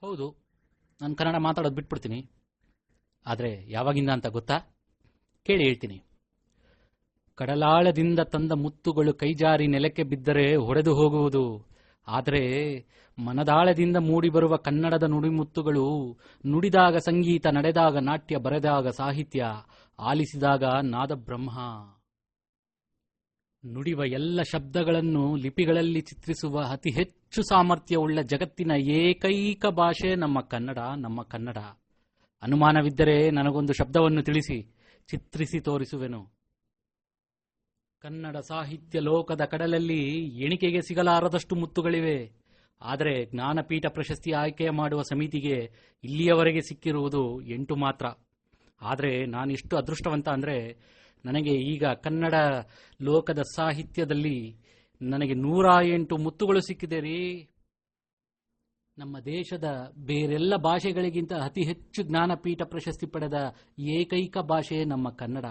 ಹೌದು. ನಾನು ಕನ್ನಡ ಮಾತಾಡೋದು ಬಿಟ್ಬಿಡ್ತೀನಿ. ಆದರೆ ಯಾವಾಗಿಂದ ಅಂತ ಗೊತ್ತಾ? ಕೇಳಿ ಹೇಳ್ತೀನಿ. ಕಡಲಾಳದಿಂದ ತಂದ ಮುತ್ತುಗಳು ಕೈಜಾರಿ ನೆಲಕ್ಕೆ ಬಿದ್ದರೆ ಹೊಡೆದು ಹೋಗುವುದು. ಆದರೆ ಮನದಾಳದಿಂದ ಮೂಡಿಬರುವ ಕನ್ನಡದ ನುಡಿಮುತ್ತುಗಳು ನುಡಿದಾಗ ಸಂಗೀತ, ನಡೆದಾಗ ನಾಟ್ಯ, ಬರೆದಾಗ ಸಾಹಿತ್ಯ, ಆಲಿಸಿದಾಗ ನಾದ ಬ್ರಹ್ಮ ನುಡಿವ ಎಲ್ಲ ಶಬ್ದಗಳನ್ನು ಲಿಪಿಗಳಲ್ಲಿ ಚಿತ್ರಿಸುವ ಅತಿ ಹೆಚ್ಚು ಸಾಮರ್ಥ್ಯವುಳ್ಳ ಜಗತ್ತಿನ ಏಕೈಕ ಭಾಷೆ ನಮ್ಮ ಕನ್ನಡ ನಮ್ಮ ಕನ್ನಡ. ಅನುಮಾನವಿದ್ದರೆ ನನಗೊಂದು ಶಬ್ದವನ್ನು ತಿಳಿಸಿ, ಚಿತ್ರಿಸಿ ತೋರಿಸುವೆನು. ಕನ್ನಡ ಸಾಹಿತ್ಯ ಲೋಕದ ಕಡಲಲ್ಲಿ ಎಣಿಕೆಗೆ ಸಿಗಲಾರದಷ್ಟು ಮುತ್ತುಗಳಿವೆ. ಆದರೆ ಜ್ಞಾನಪೀಠ ಪ್ರಶಸ್ತಿ ಆಯ್ಕೆ ಮಾಡುವ ಸಮಿತಿಗೆ ಇಲ್ಲಿಯವರೆಗೆ ಸಿಕ್ಕಿರುವುದು ಎಂಟು ಮಾತ್ರ. ಆದರೆ ನಾನಿಷ್ಟು ಅದೃಷ್ಟವಂತ ಅಂದರೆ ನನಗೆ ಈಗ ಕನ್ನಡ ಲೋಕದ ಸಾಹಿತ್ಯದಲ್ಲಿ ನನಗೆ ನೂರ ಎಂಟು ಮುತ್ತುಗಳು ಸಿಕ್ಕಿದೆ ರೀ. ನಮ್ಮ ದೇಶದ ಬೇರೆಲ್ಲ ಭಾಷೆಗಳಿಗಿಂತ ಅತಿ ಹೆಚ್ಚು ಜ್ಞಾನಪೀಠ ಪ್ರಶಸ್ತಿ ಪಡೆದ ಏಕೈಕ ಭಾಷೆ ನಮ್ಮ ಕನ್ನಡ.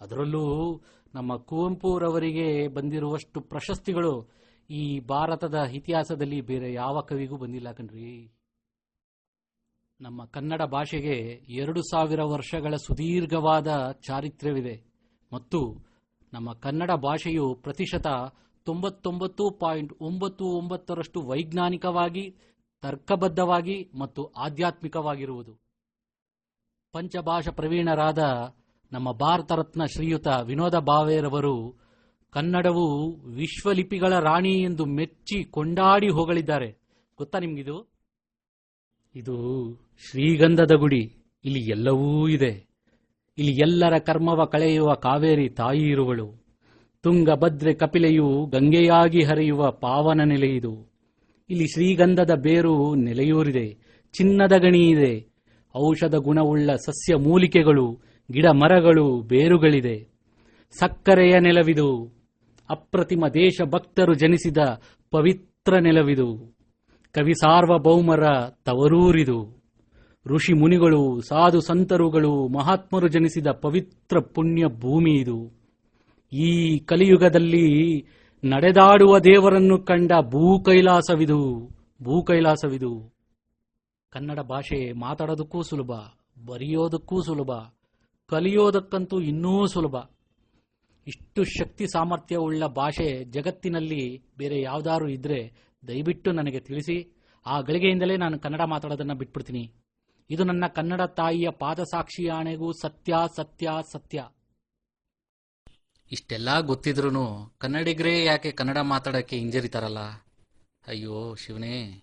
ಅದರಲ್ಲೂ ನಮ್ಮ ಕುವೆಂಪುರವರಿಗೆ ಬಂದಿರುವಷ್ಟು ಪ್ರಶಸ್ತಿಗಳು ಈ ಭಾರತದ ಇತಿಹಾಸದಲ್ಲಿ ಬೇರೆ ಯಾವ ಕವಿಗೂ ಬಂದಿಲ್ಲ ಕಣ್ರಿ. ನಮ್ಮ ಕನ್ನಡ ಭಾಷೆಗೆ ಎರಡು ಸಾವಿರ ವರ್ಷಗಳ ಸುದೀರ್ಘವಾದ ಚಾರಿತ್ರ್ಯವಿದೆ. ಮತ್ತು ನಮ್ಮ ಕನ್ನಡ ಭಾಷೆಯು ಪ್ರತಿಶತ ತೊಂಬತ್ತೊಂಬತ್ತು ಪಾಯಿಂಟ್ ಒಂಬತ್ತು ಒಂಬತ್ತರಷ್ಟು ವೈಜ್ಞಾನಿಕವಾಗಿ, ತರ್ಕಬದ್ಧವಾಗಿ ಮತ್ತು ಆಧ್ಯಾತ್ಮಿಕವಾಗಿರುವುದು. ಪಂಚಭಾಷಾ ಪ್ರವೀಣರಾದ ನಮ್ಮ ಭಾರತ ರತ್ನ ಶ್ರೀಯುತ ವಿನೋದ ಭಾವೇರವರು ಕನ್ನಡವು ವಿಶ್ವಲಿಪಿಗಳ ರಾಣಿ ಎಂದು ಮೆಚ್ಚಿ ಕೊಂಡಾಡಿ ಹೋಗಲಿದ್ದಾರೆ ಗೊತ್ತಾ ನಿಮ್ಗಿದು? ಇದು ಶ್ರೀಗಂಧದ ಗುಡಿ. ಇಲ್ಲಿ ಎಲ್ಲವೂ ಇದೆ. ಇಲ್ಲಿ ಎಲ್ಲರ ಕರ್ಮವ ಕಳೆಯುವ ಕಾವೇರಿ ತಾಯಿ ಇರುವಳು. ತುಂಗಭದ್ರೆ ಕಪಿಲೆಯು ಗಂಗೆಯಾಗಿ ಹರಿಯುವ ಪಾವನ ನೆಲೆಯಿದು ಇಲ್ಲಿ ಶ್ರೀಗಂಧದ ಬೇರು ನೆಲೆಯೂರಿದೆ, ಚಿನ್ನದ ಗಣಿ ಇದೆ. ಔಷಧ ಗುಣವುಳ್ಳ ಸಸ್ಯ ಮೂಲಿಕೆಗಳು, ಗಿಡ ಮರಗಳು, ಬೇರುಗಳಿದೆ. ಸಕ್ಕರೆಯ ನೆಲವಿದು. ಅಪ್ರತಿಮ ದೇಶ ಭಕ್ತರು ಜನಿಸಿದ ಪವಿತ್ರ ನೆಲವಿದು. ಕವಿ ಸಾರ್ವಭೌಮರ ತವರೂರಿದು. ಋಷಿ ಮುನಿಗಳು, ಸಾಧು ಸಂತರುಗಳು, ಮಹಾತ್ಮರು ಜನಿಸಿದ ಪವಿತ್ರ ಪುಣ್ಯ ಭೂಮಿ ಇದು. ಈ ಕಲಿಯುಗದಲ್ಲಿ ನಡೆದಾಡುವ ದೇವರನ್ನು ಕಂಡ ಭೂಕೈಲಾಸವಿದು. ಭೂಕೈಲಾಸವಿದು. ಕನ್ನಡ ಭಾಷೆ ಮಾತಾಡೋದಕ್ಕೂ ಸುಲಭ, ಬರೆಯೋದಕ್ಕೂ ಸುಲಭ, ಕಲಿಯೋದಕ್ಕಂತೂ ಇನ್ನೂ ಸುಲಭ. ಇಷ್ಟು ಶಕ್ತಿ ಸಾಮರ್ಥ್ಯವುಳ್ಳ ಭಾಷೆ ಜಗತ್ತಿನಲ್ಲಿ ಬೇರೆ ಯಾವ್ದಾದ್ರು ಇದ್ರೆ ದಯವಿಟ್ಟು ನನಗೆ ತಿಳಿಸಿ. ಆ ಗಳಿಗೆಯಿಂದಲೇ ನಾನು ಕನ್ನಡ ಮಾತಾಡೋದನ್ನ ಬಿಟ್ಬಿಡ್ತೀನಿ. ಇದು ನನ್ನ ಕನ್ನಡ ತಾಯಿಯ ಪಾದಸಾಕ್ಷಿ ಆಣೆಗೂ ಸತ್ಯ ಸತ್ಯ ಸತ್ಯ. ಇಷ್ಟೆಲ್ಲ ಗೊತ್ತಿದ್ರು ಕನ್ನಡಿಗರೇ ಯಾಕೆ ಕನ್ನಡ ಮಾತಾಡೋಕ್ಕೆ ಹಿಂಜರಿತಾರಲ್ಲ? ಅಯ್ಯೋ ಶಿವನೇ.